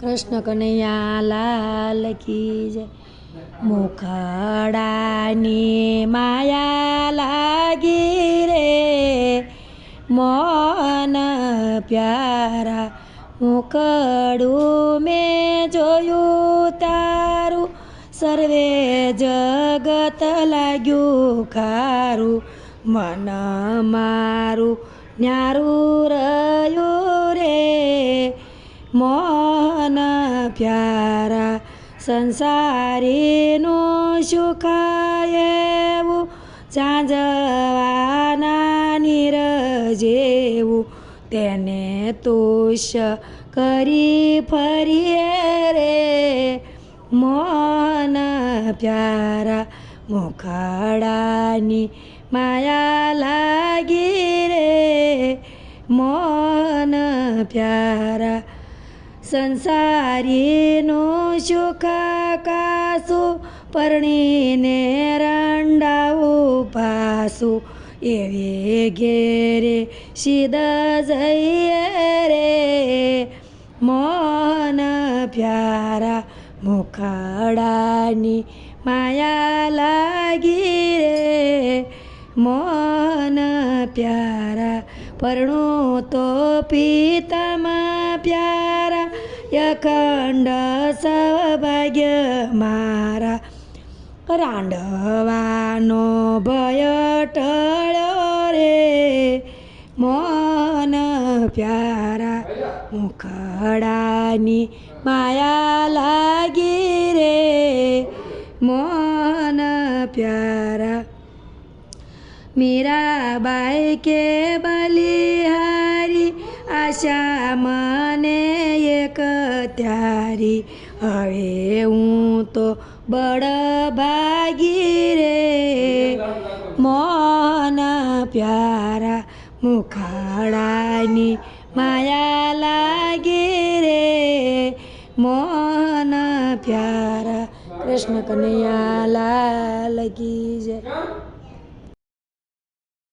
કૃષ્ણ કનૈયા લાલ કી જય. મુખડાની માયા લાગી રે. મોન પ્યારા મોકડું મેં જોયું તારું. સર્વે જગત લાગ્યું ખારું. મન મારું ન્યારું રહ્યું રે. મોન પ્યારા સંસારીનું સુખ એવું નીર જેવું તેને તુષ કરી ફરીએ રે મોન પ્યારા મુખડાની માયા લાગી રે મોન પ્યારા સંસારીનું સુખ કાસું પરણીને રંડાવું પાસું એવે ઘેરે સીધા જઈએ રે. મોહન પ્યારા મુખડાની માયા લાગી રે. મોન પ્યારા પરણો તો પિતામાં પ્યારા અખંડ સૌભાગ્ય મારા રાંડવાનો ભય ટળ્યો રે મોન પ્યારા મુખડાની માયા લાગી રે મોન પ્યારા મીરાબાઈ કે બલિહારી આશા ત્યારી હવે હું તો બળ ભાગી રે. મોના પ્યારા મુખાડાની માયા લાગી રે. મોના પ્યારા કૃષ્ણ કનૈયા લાલ કી જય.